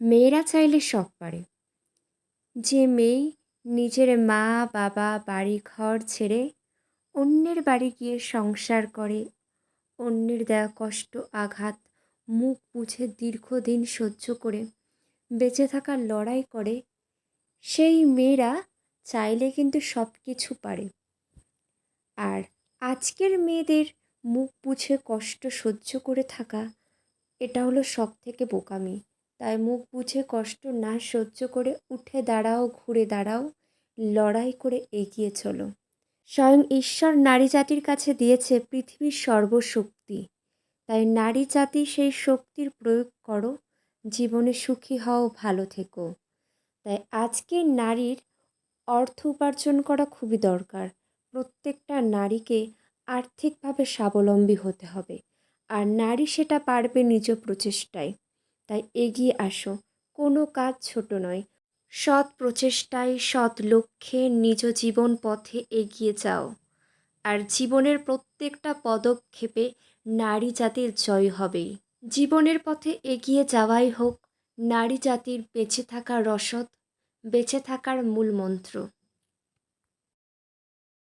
মেয়েরা চাইলে সব পারে। যে মেয়ে নিজের মা, বাবা বাড়ি ঘর ছেড়ে অন্যের বাড়ি গিয়ে সংসার করে, অন্যের দেওয়া কষ্ট, আঘাত, মুখ বুঝে দীর্ঘদিন সহ্য করে, বেঁচে থাকার লড়াই করে, সেই মেয়েরা চাইলে কিন্তু সব কিছু পারে। আর আজকের মেয়েদের মুখ বুঝে কষ্ট সহ্য করে থাকা, এটা হলো সব থেকে বোকামি। তাই মুখ বুঝে কষ্ট না সহ্য করে উঠে দাঁড়াও, ঘুরে দাঁড়াও, লড়াই করে এগিয়ে চলো। স্বয়ং ঈশ্বর নারী জাতির কাছে দিয়েছে পৃথিবীর সর্বশক্তি। তাই নারী জাতি সেই শক্তির প্রয়োগ করো, জীবনে সুখী হও, ভালো থেকো। তাই আজকের নারীর অর্থ উপার্জন করা খুবই দরকার। প্রত্যেকটা নারীকে আর্থিকভাবে স্বাবলম্বী হতে হবে। আর নারী সেটা পারবে নিজ প্রচেষ্টায়। তাই এগিয়ে আসো। কোনো কাজ ছোট নয়। সৎ প্রচেষ্টায় সৎ লক্ষ্যে নিজ জীবন পথে এগিয়ে যাও। আর জীবনের প্রত্যেকটা পদক্ষেপে নারী জাতির জয় হবেই। জীবনের পথে এগিয়ে যাওয়াই হোক, নারী জাতির বেঁচে থাকার রসদ, বেঁচে থাকার মূল মন্ত্র।